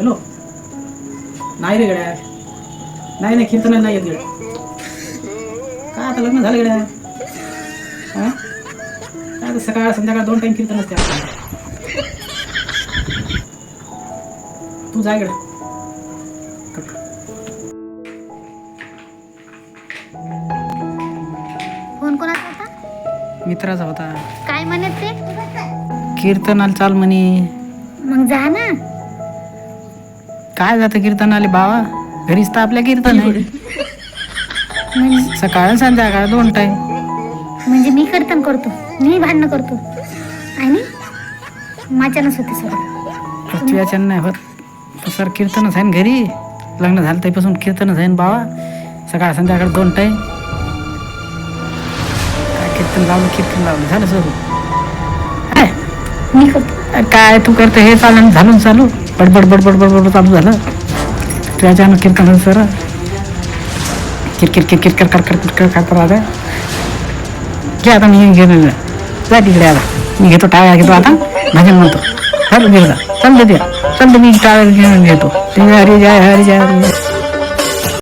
Hello नाही रे गड्या. नाही नाही कीर्तन नाही येत गड्या. काय आता लग्न झालं गड्या? हा? काय आता सकाळ संध्याकाळ दोन टाइम कीर्तन असते. तू जाय गड्या फोन कोणाचा होता? मित्राचा होता. काय म्हणत ते? कीर्तनाला चाल म्हणे. मग जा ना. काय जातं कीर्तनाले बाबा? घरीच तर आपल्या कीर्तन आहे. म्हणजे? सकाळ संध्याकाळ दोन टाइम म्हणजे मी कीर्तन करतो मी भांडणं करतो. आणि माझ्यानंच होते सगळं. तुझ्याच्यानं नाही होत. सर कीर्तनच आहे ना घरी. लग्न झालं त्यापासून कीर्तनच आहे ना बाबा. सकाळ संध्याकाळ दोन टाइम काय कीर्तन लावलं कीर्तन लावलं? झालं सुरू? मी करतो. काय तू करते हे चालू आणि झालं ना चालू. बडबड बडबड बडबड चालू झालं. त्याच्यानं कीर्तन सर. किरकिर किरकिर कर कर कर कर कर आता घे आता मी घेऊन जा तिकडे आता. मी घेतो टाळ्या घेतो आता. भजन म्हणतो. चल घे जा चल दे चल मी टाळ्या घेऊन घेतो. ते हरी जय हरी जय हरी जय.